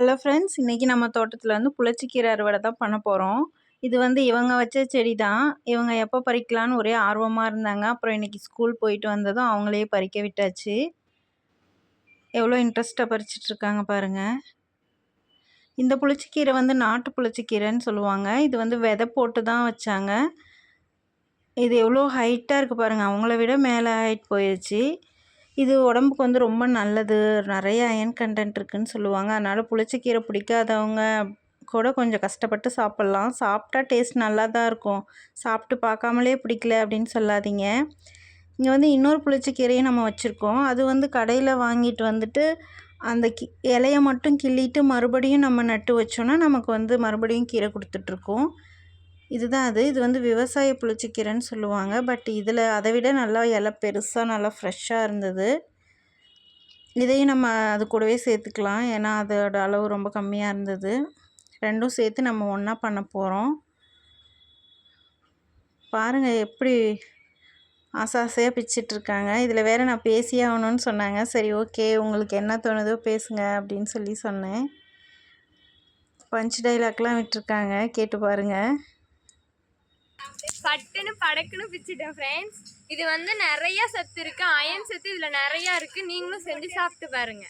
Hello friends இன்றைக்கி நம்ம தோட்டத்தில் வந்து புளிச்சக்கீரை அறுவடை தான் பண்ண போகிறோம் இது வந்து இவங்க வச்ச செடி தான் இவங்க எப்போ பறிக்கலான்னு ஒரே ஆர்வமாக இருந்தாங்க. அப்புறம் இன்றைக்கி ஸ்கூல் போயிட்டு வந்ததும் அவங்களே பறிக்க விட்டாச்சு. எவ்வளோ இன்ட்ரெஸ்ட்டாக பறிச்சிட்ருக்காங்க பாருங்கள் இந்த புளிச்சிக்கீரை வந்து நாட்டு புளிச்சக்கீரைன்னு சொல்லுவாங்க. இது வந்து விதை போட்டு தான் வச்சாங்க. இது எவ்வளோ ஹைட்டாக இருக்குது பாருங்கள் அவங்கள விட மேலே ஹைட் போயிடுச்சு இது உடம்புக்கு வந்து ரொம்ப நல்லது. நிறைய அயன் கண்டென்ட் இருக்குதுன்னு சொல்லுவாங்க. அதனால் புளிச்சக்கீரை பிடிக்காதவங்க கூட கொஞ்சம் கஷ்டப்பட்டு சாப்பிட்லாம். சாப்பிட்டா டேஸ்ட் நல்லா தான் இருக்கும். சாப்பிட்டு பார்க்காமலே பிடிக்கல அப்படின்னு சொல்லாதீங்க. இங்கே வந்து இன்னொரு புளிச்சக்கீரையும் நம்ம வச்சுருக்கோம். அது வந்து கடையில் வாங்கிட்டு வந்துட்டு அந்த கி இலையை மட்டும் கிள்ளிட்டு மறுபடியும் நம்ம நட்டு வச்சோன்னா நமக்கு வந்து மறுபடியும் கீரை கொடுத்துட்ருக்கோம் இதுதான் அது. இது வந்து விவசாய புளிச்சிக்கீரைன்னு சொல்லுவாங்க. பட் இதில் அதை விட நல்லா இலை பெருசாக நல்லா ஃப்ரெஷ்ஷாக இருந்தது. இதையும் நம்ம அது கூடவே சேர்த்துக்கலாம். ஏன்னா அதோட அளவு ரொம்ப கம்மியாக இருந்தது. ரெண்டும் சேர்த்து நம்ம ஒன்றா பண்ண போகிறோம் பாருங்கள் எப்படி ஆசை ஆசையாக பிச்சிட்ருக்காங்க இதில் வேறு நான் பேசியே ஆகணும்னு சொன்னாங்க. சரி ஓகே. உங்களுக்கு என்ன தோணுதோ பேசுங்க அப்படின்னு சொல்லி சொன்னேன். பஞ்ச் டைலாக்லாம் விட்டுருக்காங்க. கேட்டு பாருங்கள் பட்டுன்னு படக்குன்னு பிச்சுட்டேன் ஃப்ரெண்ட்ஸ் இது வந்து நிறைய சத்து இருக்கு. அயன் சத்து இதில் நிறைய இருக்கு. நீங்களும் செஞ்சு சாப்பிட்டு பாருங்க.